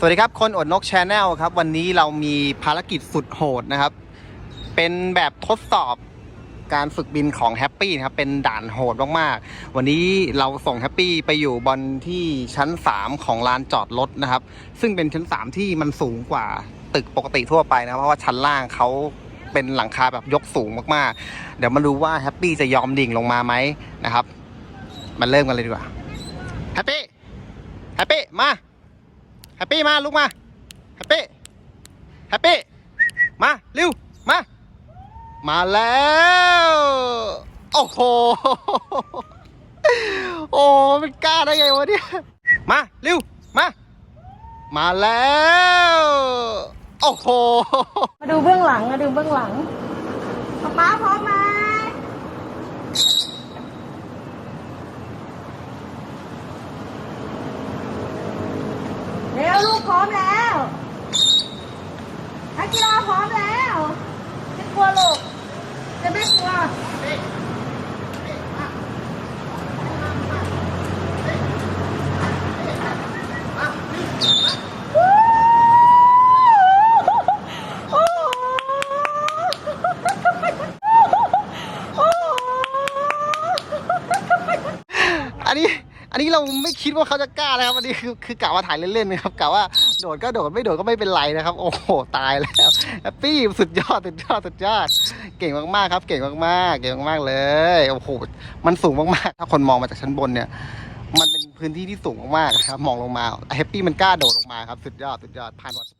สวัสดีครับ คนอดนกชาแนลครับ วันนี้เรามีภารกิจสุดโหดนะครับ เป็นแบบทดสอบการฝึกบินของแฮปปี้นะครับ เป็นด่านโหดมากๆ วันนี้เราส่งแฮปปี้ไปอยู่บนที่ชั้น 3 ของลานจอดรถนะครับ ซึ่งเป็นชั้น 3 ที่มันสูงกว่าตึกปกติทั่วไปนะ เพราะว่าชั้นล่างเขาเป็นหลังคาแบบยกสูงมากๆ เดี๋ยวมาดูว่าแฮปปี้จะยอมดิ่งลงมาไหมนะครับ มาเริ่มกันเลยดีกว่า แฮปปี้ แฮปปี้ มา แฮปปี้มาลุกมาแฮปปี้แฮปปี้มาเร็วมา มาแล้ว โอ้โหโอ้มันกล้าได้ไงวะเนี่ยมาเร็วมา มาแล้ว โอ้โหมาดูเบื้องหลังมาดูเบื้องหลังป๊าป๊าพร้อมไหมเร็ว ลูกพร้อมแล้วนักกีฬาพร้อมแล้วไม่กลัวลูกจะไม่กลัวโอ้โหโอ้โหอันนี้อั นนี้เราไม่คิดว่าเขาจะกล้านะครับอันนี้คือคือกะว่าถ่ายเล่นๆนะครับกะว่าโดดก็โดดไม่โดดก็ไม่เป็นไรนะครับ โอ้โหตายแล้วแฮปปี้สุดยอดสุดยอดสุดยอด เก่งมากๆครับ เก่งมากๆ เก่งมากๆเลยโอ้โหมันสูงมากๆ ถ้าคนมองมาจากชั้นบนเนี่ย มันเป็นพื้นที่ที่สูงมากๆครับมองลงมาแฮปปี้มันกล้าโดดลงมาครับ สุดยอดสุดยอดผ่านหมด